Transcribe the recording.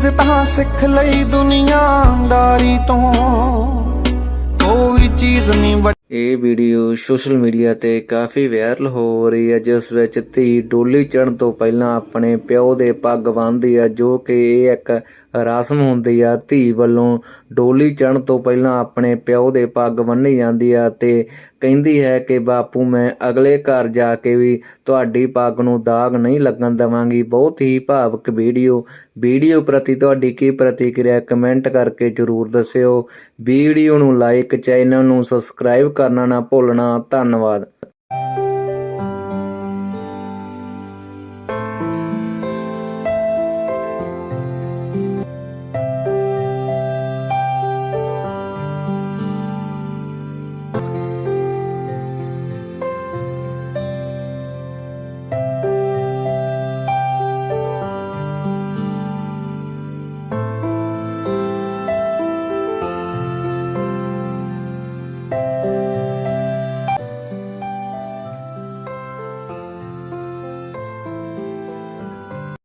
ਚੀਜ਼ ਤਾਂ ਸਿੱਖ ਲਈ ਦੁਨੀਆਦਾਰੀ ਤੋਂ। ਕੋਈ ਚੀਜ਼ ਨਹੀਂ ਵੱਡੀ ਇਹ ਵੀਡੀਓ ਸੋਸ਼ਲ ਮੀਡੀਆ ਤੇ ਕਾਫੀ ਵਾਇਰਲ ਹੋ ਰਹੀ ਹੈ, ਜਿਸ ਵਿੱਚ ਧੀ ਡੋਲੀ ਚੜਨ ਤੋਂ ਪਹਿਲਾਂ ਆਪਣੇ ਪਿਓ ਦੇ ਪੱਗ ਬੰਨ੍ਹਦੀ ਆ ਜੋ ਕਿ ਇਹ ਇੱਕ ਰਸਮ ਹੁੰਦੀ ਆ ਧੀ ਵੱਲੋਂ ਡੋਲੀ ਚੜਨ ਤੋਂ ਪਹਿਲਾਂ ਆਪਣੇ ਪਿਓ ਦੇ ਪੱਗ ਬੰਨੀ ਜਾਂਦੀ ਆ ਤੇ ਕਹਿੰਦੀ ਹੈ ਕਿ, ਬਾਪੂ, ਮੈਂ ਅਗਲੇ ਘਰ ਜਾ ਕੇ ਵੀ ਤੁਹਾਡੀ ਪੱਗ ਨੂੰ ਦਾਗ ਨਹੀਂ ਲੱਗਣ ਦੇਵਾਂਗੀ। ਬਹੁਤ ਹੀ ਭਾਵਕ ਵੀਡੀਓ। ਵੀਡੀਓ ਪ੍ਰਤੀ ਤੁਹਾਡੀ ਕੀ ਪ੍ਰਤੀਕਿਰਿਆ, ਕਮੈਂਟ ਕਰਕੇ ਜਰੂਰ ਦੱਸਿਓ। ਵੀਡੀਓ ਨੂੰ ਲਾਈਕ, ਚੈਨਲ ਨੂੰ ਸਬਸਕ੍ਰਾਈਬ ਕਰਨਾ ਨਾ ਭੁੱਲਣਾ ਧੰਨਵਾਦ